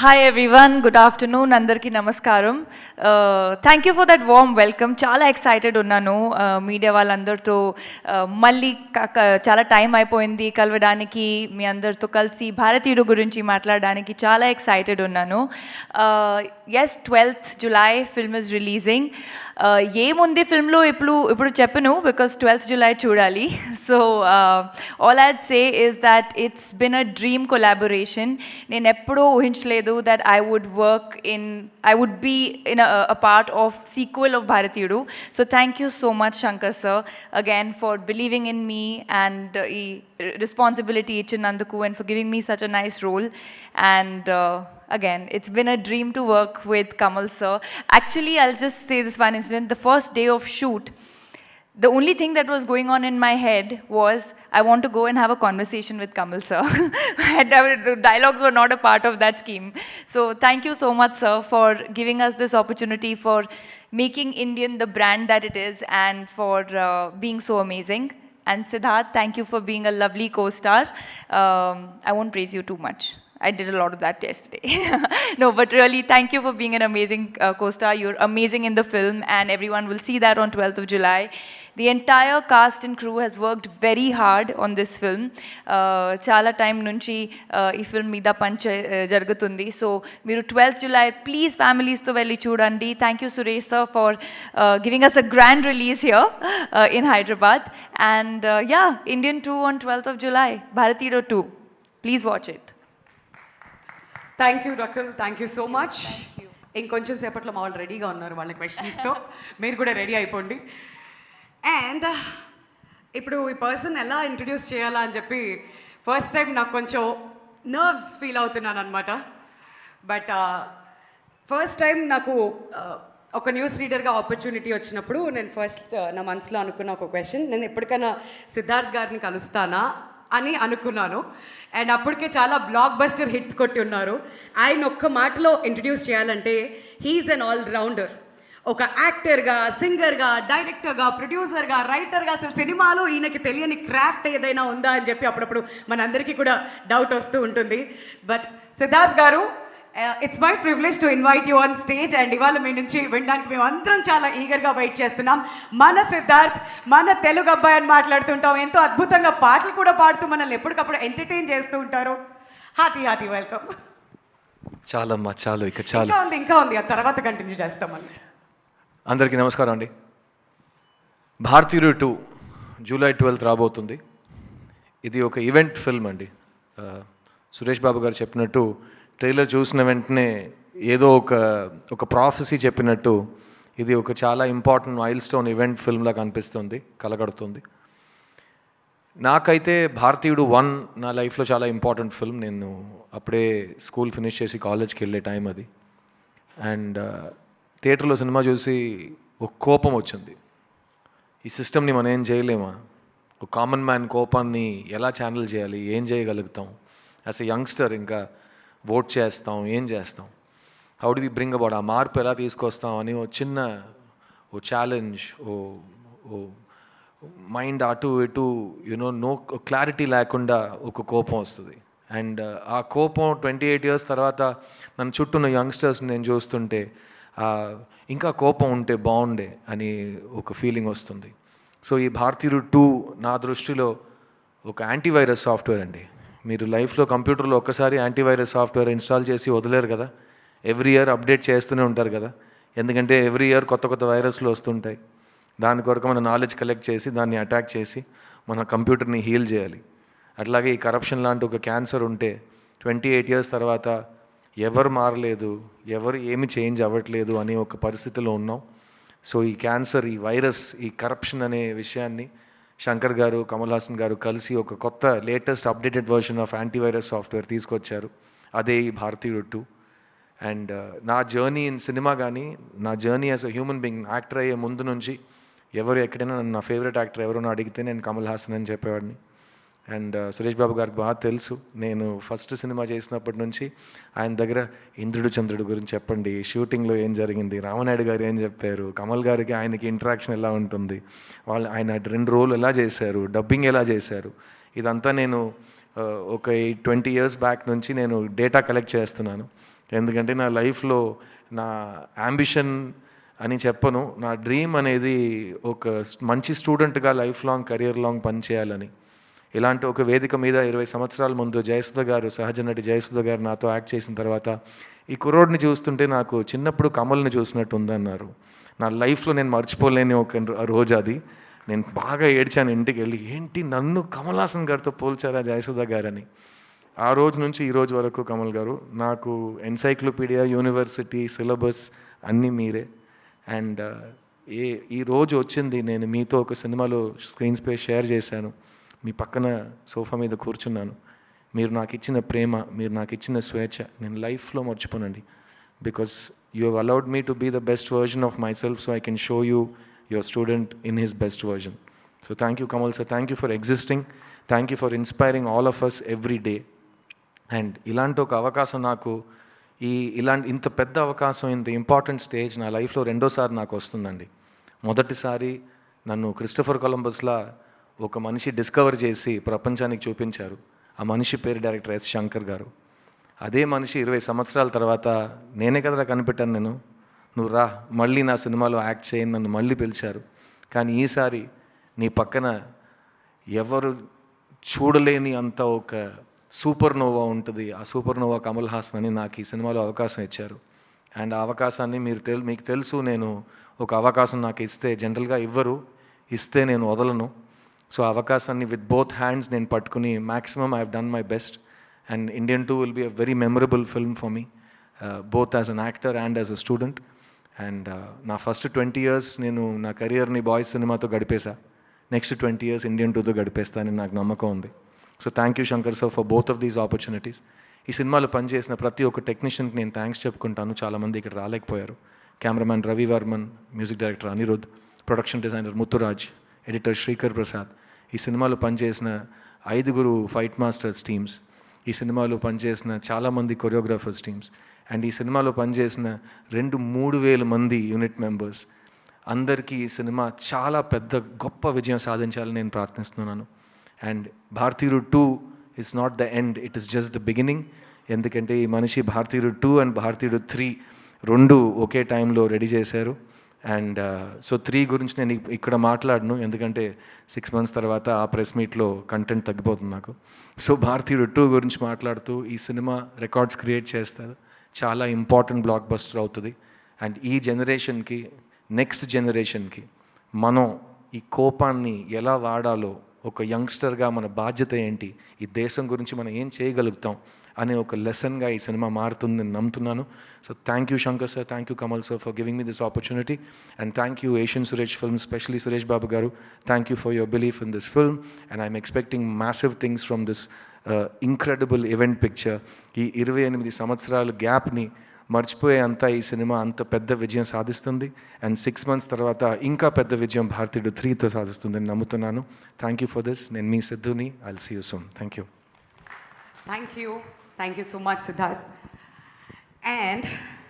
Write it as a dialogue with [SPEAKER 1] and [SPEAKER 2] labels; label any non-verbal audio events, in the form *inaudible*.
[SPEAKER 1] Hi everyone good afternoon అందరికీ నమస్కారం. Thank you for that warm welcome చాలా excited ఉన్నాను. Uh, మీడియా వాళ్ళందరితో uh, మళ్ళీ చాలా టైం అయిపోయింది కలవడానికి. మీ అందరితో కలిసి భారతీయుడు గురించి మాట్లాడడానికి చాలా ఎక్సైటెడ్ ఉన్నాను. As twelfth July film is releasing ఏముంది ఫిల్మ్లో ఇప్పుడు ఇప్పుడు చెప్పను బికాస్ ట్వెల్త్ జులై చూడాలి. So all I'd say is that it's been a dream collaboration నేను ఎప్పుడూ ఊహించలేదు that I would work in, I would be in a, a part of sequel of Bharatiru. So thank you so much, Shankar sir, again for believing in me and uh, e responsibility to Nandaku and for giving me such a nice role. And uh, again, it's been a dream to work with Kamal sir. Actually, I'll just say this one incident. The first day of shoot, the only thing that was going on in my head was I want to go and have a conversation with Kamal sir. *laughs* Dialogues were not a part of that scheme. So thank you so much, sir, for giving us this opportunity for making Indian the brand that it is and for uh, being so amazing. And Siddharth, thank you for being a lovely co-star. Um, I won't praise you too much. I did a lot of that yesterday. *laughs* no, but really, thank you for being an amazing uh, co-star. You're amazing in the film, and everyone will see that on 12th of July. The entire cast and crew has worked very hard on this film. Uh, చాలా time నుంచి uh, ఈ film మీద పని చే- జరుగుతుంది so మీరు twelfth July please ఫ్యామిలీస్తో వెళ్ళి చూడండి thank you Suresh sir for giving us a grand release here in Hyderabad and yeah Indian two on twelfth of July Bharateeyudu two please watch it
[SPEAKER 2] Thank you Rakul thank you so much ఇంకొంచెం సేపట్లో మా వాళ్ళు రెడీగా ఉన్నారు వాళ్ళ క్వశ్చన్స్తో మీరు కూడా ready అయిపోండి. అండ్ ఇప్పుడు ఈ పర్సన్ ఎలా ఇంట్రడ్యూస్ చేయాలా అని చెప్పి ఫస్ట్ టైం నాకు కొంచెం నర్వ్స్ ఫీల్ అవుతున్నాను అనమాట బట్ ఫస్ట్ టైం నాకు uh, ఒక న్యూస్ రీడర్గా ఆపర్చునిటీ వచ్చినప్పుడు నేను ఫస్ట్ నా మనసులో అనుకున్న ఒక క్వశ్చన్ నేను ఎప్పటికైనా సిద్ధార్థ్ గారిని కలుస్తానా? అని అనుకున్నాను. అండ్ అప్పటికే చాలా బ్లాక్ బస్టర్ హిట్స్ కొట్టి ఉన్నారు ఆయన ఒక్క మాటలో ఇంట్రడ్యూస్ చేయాలంటే హీఈస్ అన్ ఆల్ రౌండర్ ఒక యాక్టర్గా సింగర్గా డైరెక్టర్గా ప్రొడ్యూసర్గా రైటర్గా అసలు సినిమాలో ఈయనకి తెలియని క్రాఫ్ట్ ఏదైనా ఉందా అని చెప్పి అప్పుడప్పుడు మనందరికీ కూడా డౌట్ వస్తూ ఉంటుంది. But Siddharth garu it's my privilege to invite you on stage and ఇవాళ మీ నుంచి వినడానికి మేము అందరం చాలా ఈగర్గా వెయిట్ చేస్తున్నాం. మన సిద్ధార్థ్ మన తెలుగు అబ్బాయి అని మాట్లాడుతుంటాం. ఎంతో అద్భుతంగా పాటలు కూడా పాడుతూ మనల్ని ఎప్పటికప్పుడు ఎంటర్టైన్ చేస్తూ ఉంటారు. హార్టీ హార్టీ వెల్కమ్
[SPEAKER 3] చాలమ్మా చాలు ఇక చాలు.
[SPEAKER 2] ఇంకా ఉంది ఇంకా ఉంది. ఆ తర్వాత కంటిన్యూ చేస్తామని
[SPEAKER 3] అందరికీ నమస్కారం అండి. భారతీయుడు టూ జూలై ట్వెల్త్ రాబోతుంది. ఇది ఒక ఈవెంట్ ఫిల్మ్ అండి. ఆ, సురేష్ బాబు గారు చెప్పినట్టు ట్రైలర్ చూసిన వెంటనే ఏదో ఒక ఒక ప్రాఫెసీ చెప్పినట్టు ఇది ఒక చాలా ఇంపార్టెంట్ మైల్ స్టోన్ ఈవెంట్ ఫిల్మ్లా కనిపిస్తుంది కలగడుతుంది. నాకైతే భారతీయుడు వన్ నా లైఫ్లో చాలా ఇంపార్టెంట్ ఫిల్మ్ నేను అప్పుడే స్కూల్ ఫినిష్ చేసి కాలేజ్కి వెళ్ళే టైం అది. అండ్ థియేటర్లో సినిమా చూసి ఒక కోపం వచ్చింది. ఈ సిస్టమ్ని మనం ఏం చేయలేమా? ఒక కామన్ మ్యాన్ కోపాన్ని ఎలా ఛానల్ చేయాలి? ఏం చేయగలుగుతాం? యాజ్ ఎ యంగ్స్టర్ ఇంకా ఓట్ చేస్తాం ఏం చేస్తాం? How do we bring about ఆ మార్పు ఎలా తీసుకొస్తాం అని ఓ చిన్న ఓ ఛాలెంజ్ ఓ ఓ మైండ్ అటు ఇటు యునో నో క్లారిటీ లేకుండా ఒక కోపం వస్తుంది. అండ్ uh, ఆ కోపం ట్వంటీ ఎయిట్ ఇయర్స్ తర్వాత నన్ను చుట్టూ ఉన్న యంగ్స్టర్స్ నేను చూస్తుంటే ఇంకా కోపం ఉంటే బాగుండే అని ఒక ఫీలింగ్ వస్తుంది. సో ఈ భారతీయుడు టూ నా దృష్టిలో ఒక యాంటీవైరస్ సాఫ్ట్వేర్ అండి. మీరు లైఫ్లో కంప్యూటర్లో ఒక్కసారి యాంటీవైరస్ సాఫ్ట్వేర్ ఇన్స్టాల్ చేసి వదిలేరు కదా. ఎవ్రీ ఇయర్ అప్డేట్ చేస్తూనే ఉంటారు కదా. ఎందుకంటే ఎవ్రీ ఇయర్ కొత్త కొత్త వైరస్లు వస్తుంటాయి. దాని కొరకు మన నాలెడ్జ్ కలెక్ట్ చేసి దాన్ని అటాక్ చేసి మన కంప్యూటర్ని హీల్ చేయాలి. అట్లాగే ఈ కరప్షన్ లాంటి ఒక క్యాన్సర్ ఉంటే ట్వంటీ ఎయిట్ ఇయర్స్ తర్వాత ఎవరు మారలేదు ఎవరు ఏమి చేంజ్ అవ్వట్లేదు అనే ఒక పరిస్థితిలో ఉన్నాం. సో ఈ క్యాన్సర్ ఈ వైరస్ ఈ కరప్షన్ అనే విషయాన్ని శంకర్ గారు కమల్ హాసన్ గారు కలిసి ఒక కొత్త latest updated version of antivirus software తీసుకొచ్చారు. అదే ఈ భారతీయుడు టూ అండ్ uh, నా జర్నీ ఇన్ సినిమా కానీ నా journey as a human being actor అయ్యే ముందు నుంచి ఎవరు ఎక్కడైనా నా ఫేవరెట్ యాక్టర్ ఎవరైనా అడిగితే నేను కమల్ హాసన్ అని చెప్పేవాడిని. అండ్ uh, సురేష్ బాబు గారికి బాగా తెలుసు. నేను ఫస్ట్ సినిమా చేసినప్పటి నుంచి ఆయన దగ్గర ఇంద్రుడు చంద్రుడు గురించి చెప్పండి. షూటింగ్లో ఏం జరిగింది? రామనాయుడు గారు ఏం చెప్పారు? కమల్ గారికి ఆయనకి ఇంటరాక్షన్ ఎలా ఉంటుంది? వాళ్ళు ఆయన రెండు రోల్ ఎలా చేశారు? డబ్బింగ్ ఎలా చేశారు? ఇదంతా నేను uh, ఒక ట్వంటీ ఇయర్స్ బ్యాక్ నుంచి నేను డేటా కలెక్ట్ చేస్తున్నాను. ఎందుకంటే నా లైఫ్లో నా అంబిషన్ అని చెప్పను. నా డ్రీమ్ అనేది ఒక మంచి స్టూడెంట్గా లైఫ్ లాంగ్ కెరియర్ లాంగ్ పనిచేయాలని. ఇలాంటి ఒక వేదిక మీద ఇరవై సంవత్సరాల ముందు జయసుధ గారు సహజ నటి జయసుధ గారు నాతో యాక్ట్ చేసిన తర్వాత ఈ కుర్రోడ్ని చూస్తుంటే నాకు చిన్నప్పుడు కమల్ని చూసినట్టు ఉందన్నారు. నా లైఫ్లో నేను మర్చిపోలేని ఒక రోజు అది. నేను బాగా ఏడ్చాను ఇంటికి వెళ్ళి ఏంటి నన్ను కమలాసన్ గారితో పోల్చారా జయసుధ గారని? ఆ రోజు నుంచి ఈ రోజు వరకు కమల్ గారు నాకు ఎన్సైక్లోపీడియా యూనివర్సిటీ సిలబస్ అన్నీ మీరే. అండ్ ఏ ఈ రోజు వచ్చింది నేను మీతో ఒక సినిమాలో స్క్రీన్ స్పేస్ షేర్ చేశాను. మీ పక్కన సోఫా మీద కూర్చున్నాను. మీరు నాకు ఇచ్చిన ప్రేమ మీరు నాకు ఇచ్చిన స్వేచ్ఛ నేను లైఫ్లో మర్చిపోనండి. Because you have allowed me to be the best version of myself so I can show you your student in his best version. So thank you Kamal sir thank you for existing. Thank you for inspiring all of us every day. And ఇలాంటి ఒక అవకాశం నాకు ఈ ఇలాంటి ఇంత పెద్ద అవకాశం ఇంత ఇంపార్టెంట్ స్టేజ్ నా లైఫ్లో రెండోసారి నాకు వస్తుందండి. మొదటిసారి నన్ను క్రిస్టఫర్ కొలంబస్లా ఒక మనిషి డిస్కవర్ చేసి ప్రపంచానికి చూపించారు. ఆ మనిషి పేరు డైరెక్టర్ ఎస్ శంకర్ గారు. అదే మనిషి ఇరవై సంవత్సరాల తర్వాత నేనే కదరా కనిపెట్టాను నేను? నువ్వు రా మళ్ళీ నా సినిమాలో యాక్ట్ చేయని నన్ను మళ్ళీ పిలిచారు. కానీ ఈసారి నీ పక్కన ఎవరు చూడలేని అంత ఒక సూపర్ నోవా ఉంటుంది. ఆ సూపర్ నోవా కమల్ హాసన్ అని నాకు ఈ సినిమాలో అవకాశం ఇచ్చారు. అండ్ ఆ అవకాశాన్ని మీరు తెలు మీకు తెలుసు నేను ఒక అవకాశం నాకు ఇస్తే జనరల్గా ఇవ్వరు ఇస్తే నేను వదలను. సో ఆ అవకాశాన్ని విత్ బోత్ హ్యాండ్స్ నేను పట్టుకుని maximum I done my best and Indian two will be a very memorable film for me both as an actor and as a student and నా ఫస్ట్ ట్వంటీ ఇయర్స్ నేను నా కెరియర్ని Boys సినిమాతో గడిపేశా. Next twenty years Indian టూతో గడిపేస్తానని నాకు నమ్మకం ఉంది. So thank you Shankar sir for both of these opportunities ఈ సినిమాలో పనిచేసిన ప్రతి ఒక్క టెక్నీషియన్కి నేను థ్యాంక్స్ చెప్పుకుంటాను. చాలామంది ఇక్కడ రాలేకపోయారు. Cameraman Ravi Varman music director Anirudh production designer Muthuraj editor Sreekar Prasad. ఈ సినిమాలో పనిచేసిన ఐదుగురు ఫైట్ మాస్టర్స్ టీమ్స్ ఈ సినిమాలో పనిచేసిన చాలామంది కొరియోగ్రాఫర్స్ టీమ్స్ అండ్ ఈ సినిమాలో పనిచేసిన రెండు మూడు వేల మంది యూనిట్ మెంబర్స్. అందరికీ ఈ సినిమా చాలా పెద్ద గొప్ప విజయం సాధించాలని నేను ప్రార్థిస్తున్నాను. And Bharateeyudu two is not the end it is just the beginning. ఎందుకంటే ఈ మనిషి భారతీయుడు టూ అండ్ భారతీయుడు త్రీ రెండు ఒకే టైంలో రెడీ చేశారు. అండ్ uh, సో త్రీ గురించి నేను ఇక్కడ మాట్లాడను. ఎందుకంటే సిక్స్ మంత్స్ తర్వాత ఆ ప్రెస్ మీట్లో కంటెంట్ తగ్గిపోతుంది నాకు. సో భారతీయుడు టూ గురించి మాట్లాడుతూ ఈ సినిమా రికార్డ్స్ క్రియేట్ చేస్తారు. చాలా ఇంపార్టెంట్ బ్లాక్ బస్టర్ అవుతుంది. అండ్ ఈ జనరేషన్కి నెక్స్ట్ జనరేషన్కి మనం ఈ కోపాన్ని ఎలా వాడాలో ఒక యంగ్స్టర్గా మన బాధ్యత ఏంటి ఈ దేశం గురించి మనం ఏం చేయగలుగుతాం అనే ఒక లెసన్గా ఈ సినిమా మారుతుంది నేను నమ్ముతున్నాను. So thank you Shankar sir thank you Kamal sir for giving me this opportunity and thank you Asian Suresh film specially Suresh Babu garu. Thank you for your belief in this film and I'm expecting massive things from this incredible event picture ఈ ఇరవై ఎనిమిది సంవత్సరాల గ్యాప్ని మర్చిపోయే అంత ఈ cinema అంత పెద్ద విజయం సాధిస్తుంది. అండ్ సిక్స్ మంత్స్ తర్వాత ఇంకా పెద్ద విజయం భారతీయుడు త్రీతో సాధిస్తుందని నమ్ముతున్నాను. థ్యాంక్ యూ ఫర్ దిస్ నేను మీ సిద్ధుని. I'll see you soon thank you
[SPEAKER 2] thank you thank you so much Siddharth and